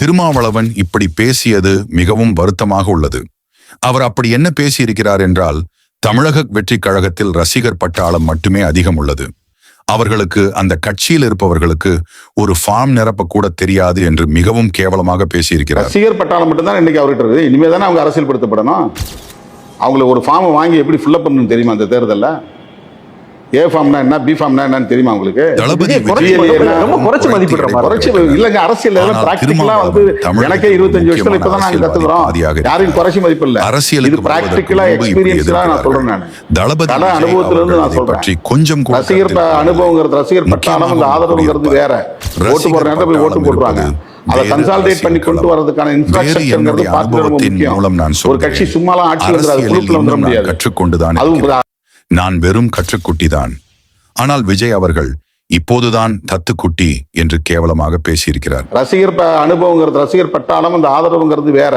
திருமாவளவன் இப்படி பேசியது மிகவும் வருத்தமாக உள்ளது. அவர் அப்படி என்ன பேசியிருக்கிறார் என்றால் தமிழக வெற்றிக் கழகத்தில் ரசிகர் பட்டாளம் மட்டுமே அதிகம் உள்ளது அவர்களுக்கு அந்த கட்சியில் இருப்பவர்களுக்கு ஒரு ஃபார்ம் நிரப்ப கூட தெரியாது என்று மிகவும் கேவலமாக பேசியிருக்கிறார். ரசிகர் பட்டாளம் மட்டும்தான் இன்னைக்கு அவர்கிட்ட இருக்குது? இனிமே தானே அவங்க அரசியல்படுத்தப்படணும்? அவங்களுக்கு ஒரு ஃபார்மை வாங்கி எப்படி ஃபில்லப் பண்ணணும் தெரியுமா அந்த தேர்தலில்? ஏ ஃபார்ம்னா என்ன பி ஃபார்ம்னா என்னன்னு தெரியுமா உங்களுக்கு? ரொம்ப குறைச்சு இல்லைங்க அரசியல் பிராக்டிக்கலா வந்து எனக்கே இருபத்தஞ்சு வருஷத்துல இப்பதான் நாங்க கத்துக்கிறோம். யாரையும் குறைச்சி மதிப்பு இல்ல அரசியலுக்கு இது பிராக்டிக்கலா எக்ஸ்பீரியன்ஸ்ல நான் சொல்றேன் நான். தளபதி அனுபவத்துல இருந்து நான் சொல்றேன். கொஞ்சம் ரசிகர் அனுபவங்கிறது ரசிகர் பட்டாளம் இந்த ஆதரவுங்கிறது வேற. ஓட்டு போற நேரத்துல போய் ஓட்டு இருப்பது அதை கன்சால்டேட் பண்ணி அரசியல் கொண்டு. வரதுக்கான இன்ஃப்ராஸ்ட்ரக்சர்ங்கிறது பார்த்து ரொம்ப முக்கியம். ஒரு. கட்சி சும்மாலாம் ஆட்சி வந்துடாது குரூப்ல வந்துட முடியாது. கற்றுக்கொண்டுதான் அதுவும். நான் வெறும் கற்றுக்குட்டிதான். ஆனால் விஜய் அவர்கள் இப்போதுதான் தத்துக்குட்டி என்று கேவலமாக பேசியிருக்கிறார். ரசிகர் அனுபவங்கிறது ரசிகர் பட்டாளம் இந்த ஆதரவுங்கிறது வேற.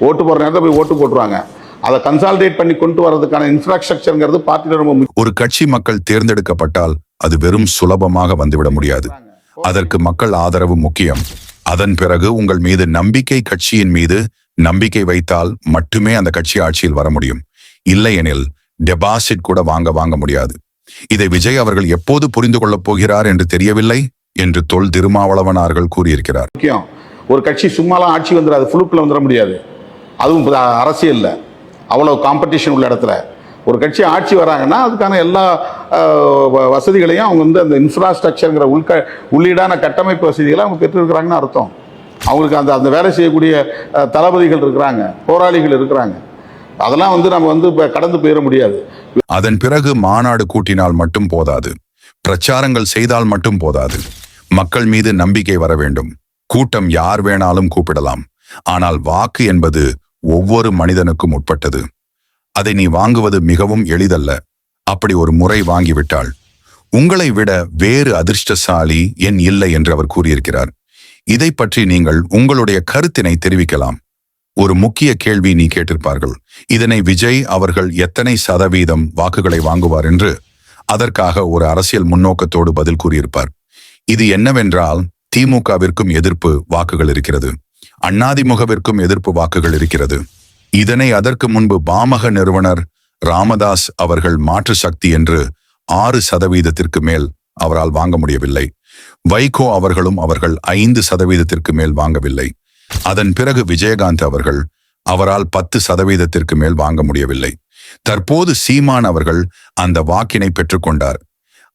ஓட்டு போற நேரத்தில் போய் ஓட்டு போட்டுருவாங்க. அதை கன்சால்டேட் பண்ணி கொண்டு வரதுக்கான இன்ஃப்ராஸ்ட்ரக்சர்ங்கிறது பார்ட்டியில் ரொம்ப ஒரு கட்சி மக்கள் தேர்ந்தெடுக்கப்பட்டால் அது வெறும் சுலபமாக வந்துவிட முடியாது. அதற்கு மக்கள் ஆதரவு முக்கியம். அதன் பிறகு உங்கள் மீது நம்பிக்கை கட்சியின் மீது நம்பிக்கை வைத்தால் மட்டுமே அந்த கட்சி ஆட்சியில் வர முடியும். இல்லையெனில் டெபாசிட் கூட வாங்க வாங்க முடியாது. இதை விஜய் அவர்கள் எப்போது புரிந்து கொள்ளப் போகிறார் என்று தெரியவில்லை என்று தொல் திருமாவளவனார்கள் கூறியிருக்கிறார். முக்கியம் ஒரு கட்சி சும்மாலாம் ஆட்சி வந்துடாது ஃபுலுக்கில் வந்துட முடியாது. அதுவும் இப்ப அரசியல்ல அவ்வளோ காம்படிஷன் உள்ள இடத்துல. ஒரு கட்சி ஆட்சி வராங்கன்னா அதுக்கான எல்லா வ- வசதிகளையும் அவங்க வந்து அந்த இன்ஃப்ராஸ்ட்ரக்சருங்கிற உள்க உள்ளீடான கட்டமைப்பு வசதிகளை அவங்க பெற்றிருக்கிறாங்கன்னு அர்த்தம். அவங்களுக்கு அந்த அந்த வேலை செய்யக்கூடிய தளபதிகள் இருக்கிறாங்க போராளிகள் இருக்கிறாங்க. அதெல்லாம் வந்து நம்ம வந்து கடந்து போயிட முடியாது. அதன் பிறகு மாநாடு கூட்டினால் மட்டும் போதாது. பிரச்சாரங்கள் செய்தால் மட்டும் போதாது. மக்கள் மீது நம்பிக்கை வர வேண்டும். கூட்டம் யார் வேணாலும் கூப்பிடலாம். ஆனால் வாக்கு என்பது ஒவ்வொரு மனிதனுக்கும் உட்பட்டது. அதை நீ வாங்குவது மிகவும் எளிதல்ல. அப்படி ஒரு முறை வாங்கிவிட்டால். உங்களை விட வேறு அதிர்ஷ்டசாலி என் இல்லை என்று அவர் கூறியிருக்கிறார். இதை பற்றி நீங்கள் உங்களுடைய கருத்தினை தெரிவிக்கலாம். ஒரு முக்கிய கேள்வி நீ கேட்டிருப்பார்கள். இதனை விஜய் அவர்கள் எத்தனை சதவீதம் வாக்குகளை வாங்குவார் என்று அதற்காக ஒரு அரசியல் முன்னோக்கத்தோடு பதில் கூறியிருப்பார். இது என்னவென்றால் திமுகவிற்கும் எதிர்ப்பு வாக்குகள் இருக்கிறது. அண்ணாதிமுகவிற்கும் எதிர்ப்பு வாக்குகள் இருக்கிறது. இதனை அதற்கு முன்பு பாமக நிறுவனர் ராமதாஸ் அவர்கள் மாற்று சக்தி என்று ஆறு சதவீதத்திற்கு மேல் அவரால் வாங்க முடியவில்லை. வைகோ அவர்களும் அவர்கள் ஐந்து சதவீதத்திற்கு மேல் வாங்கவில்லை. அதன் பிறகு விஜயகாந்த் அவர்கள் அவரால் பத்து சதவீதத்திற்கு மேல் வாங்க முடியவில்லை. தற்போது சீமான் அவர்கள் அந்த வாக்கினை பெற்றுக்கொண்டார்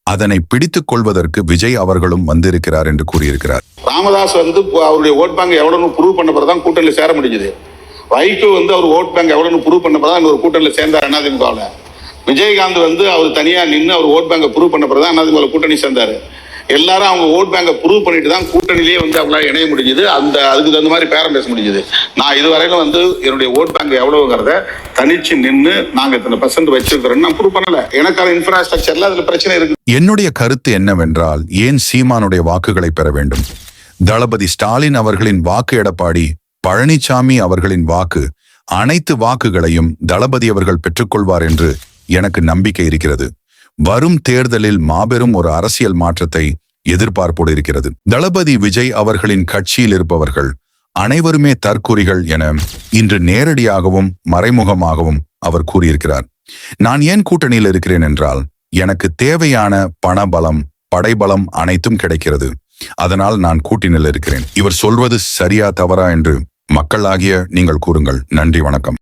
அதனை பிடித்துக் கொள்வதற்கு விஜய் அவர்களும் வந்திருக்கிறார் என்று கூறியிருக்கிறார். ராமதாஸ் வந்து அவருடைய ஓட் பேங்க் எவ்வளவு ப்ரூவ் பண்ண பிறகு தான் கூட்டணியில் சேர முடிஞ்சது. வைகோ வந்து அவர் ஓட் பேங்க் எவ்வளவு ப்ரூவ் பண்ண பிறகு ஒரு கூட்டணியில் சேர்ந்தார் அதிமுகவில் விஜயகாந்த் வந்து அவர் தனியாக நின்று அவர் ஓட் பேங்கை ப்ரூவ் பண்ண பிறகு தான் கூட்டணி சேர்ந்தார். எல்லாரும் அவங்க ஓட் பேங்கை ப்ரூவ் பண்ணிட்டு தான் கூட்டணியிலே வந்து அவங்களால இணைய முடிஞ்சது. அந்த அதுக்கு தகுந்த மாதிரி பேரம் பேச முடிஞ்சது. நான் இதுவரையில வந்து என்னுடைய ஓட் பேங்க் எவ்வளவுங்கிறத தனிச்சு நின்று நாங்க இத்தனை பர்சன்ட் வச்சிருக்கிறோம்னு நான் ப்ரூவ் பண்ணல. எனக்கான இன்ஃப்ராஸ்ட்ரக்சர்ல அதுல பிரச்சனை இருக்கு என்னுடைய கருத்து என்னவென்றால் ஏன் சீமானுடைய வாக்குகளை பெற வேண்டும்? தளபதி ஸ்டாலின் அவர்களின் வாக்கு எடப்பாடி பழனிசாமி அவர்களின் வாக்கு அனைத்து வாக்குகளையும் தளபதி அவர்கள் பெற்றுக்கொள்வார் என்று எனக்கு நம்பிக்கை இருக்கிறது. வரும் தேர்தலில் மாபெரும் ஒரு அரசியல் மாற்றத்தை எதிர்பார்ப்போடு இருக்கிறது. தளபதி விஜய் அவர்களின் கட்சியில் இருப்பவர்கள் அனைவருமே தற்கூறிகள் என இன்று நேரடியாகவும் மறைமுகமாகவும் அவர் கூறியிருக்கிறார். நான் ஏன் கூட்டணியில் இருக்கிறேன் என்றால் எனக்கு தேவையான பணபலம் படைபலம் அனைத்தும் கிடைக்கிறது. அதனால் நான் கூட்டணியில் இருக்கிறேன். இவர் சொல்வது சரியா தவறா என்று மக்களாகிய நீங்கள் கூறுங்கள். நன்றி வணக்கம்.